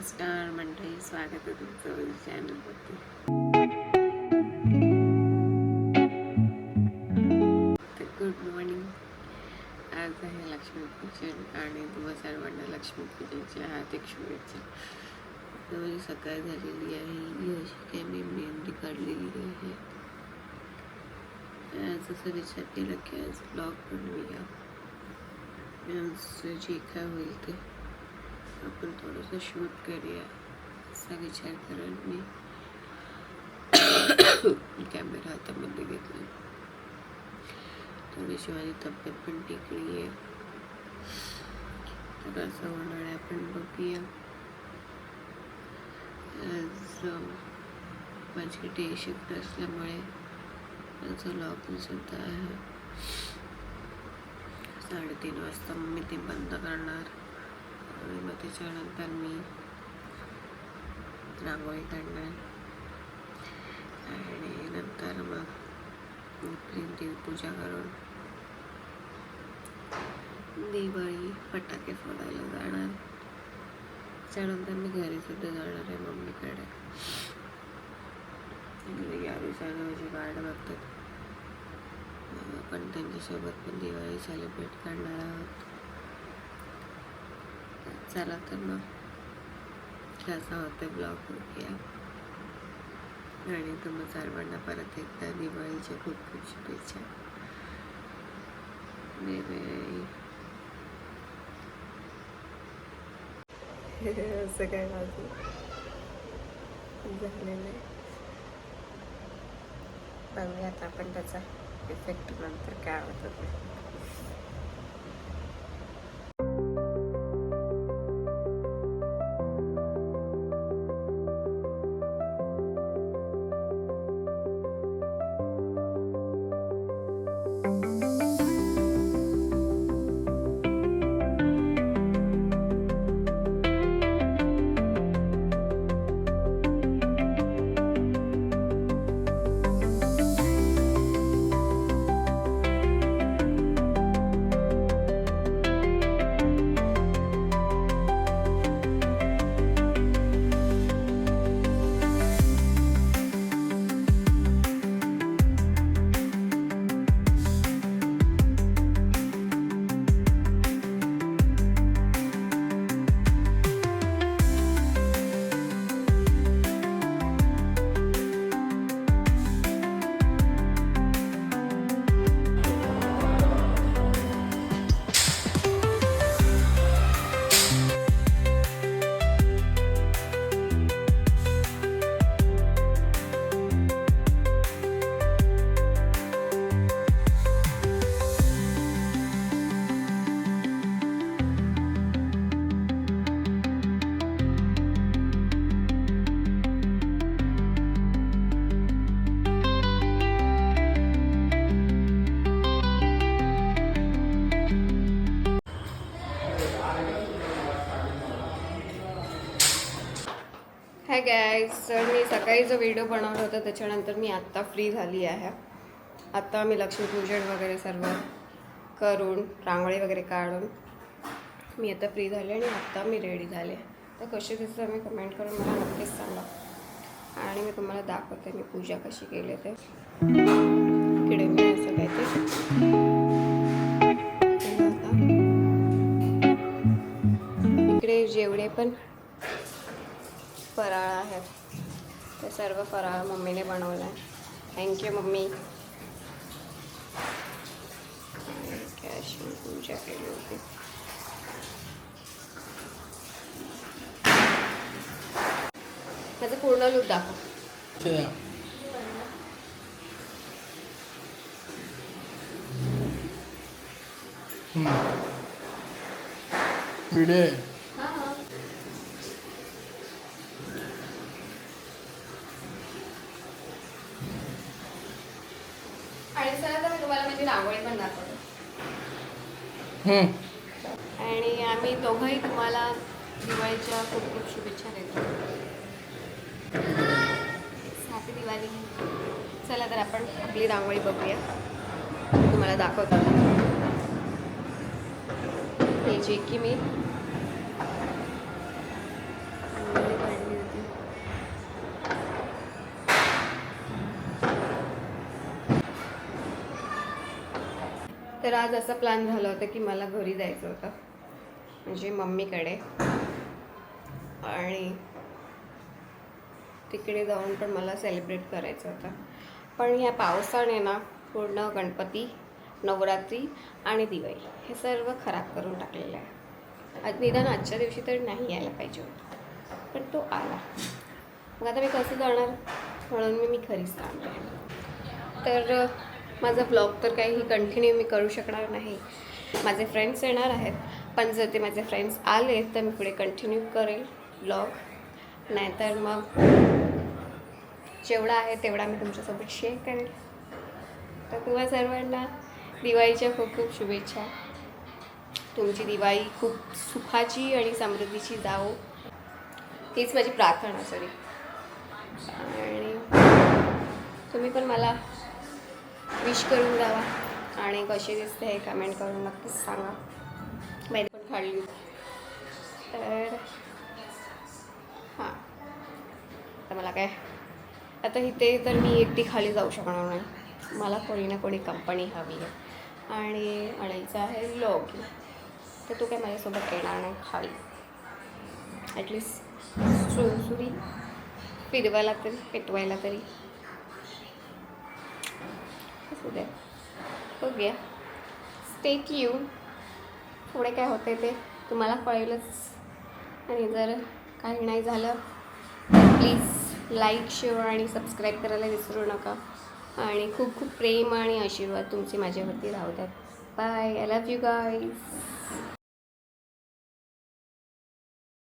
नमस्कार मंडळी स्वागत आहे तुमचं माझ्या चॅनलवरती तर गुड मॉर्निंग आज आहे लक्ष्मीपूजन आणि तुम्हा सर्वांना लक्ष्मीपूजनच्या हार्दिक शुभेच्छा. माझी सकाळ झालेली आहे. अशी काय मी मेहंदी काढलेली आहे. आज असं विचार केला की आज ब्लॉग बनवूया. आज जे काय होईल ते. आपण थोडंसं शूट करूया असा विचार करून मी कॅमेरा हातामध्ये घेतला. थोडीशी माझी तब्येत पण टिकली आहे तर असं होणार आहे आपण बघूया. आज माझी डे शिफ्ट असल्यामुळे माझं लॉग सुद्धा आहे. साडेतीन वाजता मी ते बंद करणार. त्याच्यानंतर मी रांगोळी काढणार. आणि नंतर मग देव पूजा करून दिवाळी फटाके फोडायला जाणार. त्यानंतर मी घरी सुद्धा जाणार आहे मम्मीकडे. या यावेळी माझी वाट बघतात पण आपण त्यांच्यासोबत पण दिवाळी सेलिब्रेट करणार आहोत. चला तर मग. कसा होतं ब्लॉग बघूया आणि तुम्हा सर्वांना परत एकदा दिवाळीच्या खूप खूप शुभेच्छा असं काय माझं? झालेलं आहे. आता आपण त्याचा इफेक्ट नंतर काय होतं हाय गॅस सर मी सकाळी जो व्हिडिओ बनवला होता त्याच्यानंतर मी आत्ता फ्री झाली आहे. आत्ता मी लक्ष्मीपूजन वगैरे सर्व करून रांगोळी वगैरे काढून मी आता फ्री झाले आणि आत्ता मी रेडी झाले तर कशी दिसतं मी कमेंट करून मला नक्कीच सांगा. आणि मी तुम्हाला दाखवते मी पूजा कशी केली ते. इकडे मी असं काय ते इकडे जेवढे पण फराळ आहेत. ते सर्व फराळ मम्मीने बनवलं आहे थँक्यू मम्मी. कॅश पूजा केली होती माझं पूर्ण लूक दाखव. भिडे आणि सर मी तुम्हाला माझी रांगोळी पण दाखवते. आणि आम्ही दोघंही तुम्हाला दिवाळीच्या खूप खूप शुभेच्छा देतो. हॅपी दिवाळी चला तर आपण आपली रांगोळी बघूया. तुम्हाला दाखवतो. हे जे की मी तर आज असा प्लॅन झाला होता की मला घरी जायचं होतं. म्हणजे मम्मीकडे. आणि तिकडे जाऊन पण मला सेलिब्रेट करायचं होतं. पण ह्या पावसाने ना पूर्ण गणपती नवरात्री आणि दिवाळी हे सर्व खराब करून टाकलेलं आहे. आज निदान आजच्या दिवशी तर नाही यायला पाहिजे होतं. पण तो आला. मग आता मी कसं जाणार? म्हणून मी मी घरीच थांबले. तर माझा ब्लॉग तर काही कंटिन्यू मी करू शकणार नाही. माझे फ्रेंड्स येणार आहेत. पण जर ते माझे फ्रेंड्स आले तर मी पुढे कंटिन्यू करेल ब्लॉग नाहीतर मग जेवढा आहे तेवढा मी तुमच्यासोबत शेअर करेल. तर तुम्हा सर्वांना दिवाळीच्या खूप खूप शुभेच्छा. तुमची दिवाळी खूप सुखाची आणि समृद्धीची जाओ हीच माझी प्रार्थना सॉरी आणि तुम्ही पण मला विश करून जावा आणि कशी दिसते हे कमेंट करून नक्कीच सांगा. माहिती पण काढली होती. तर हां. तर मला काय? आता इथे तर मी एकटी खाली जाऊ शकणार नाही. मला कोणी ना कोणी कंपनी हवी आहे. आणि आणायचं आहे लॉग तर तो काय माझ्यासोबत येणार नाही खाली. ॲटलिस्ट सुरसुरी फिरवायला तरी पेटवायला तरी. असू द्या बघूया. स्टेक येऊन पुढे काय होते ते तुम्हाला कळेलच. आणि जर काही नाही झालं प्लीज लाईक शेअर आणि सबस्क्राईब करायला विसरू नका. आणि खूप खूप प्रेम आणि आशीर्वाद तुमचे माझ्यावरती राहू द्यात. Bye I love you guys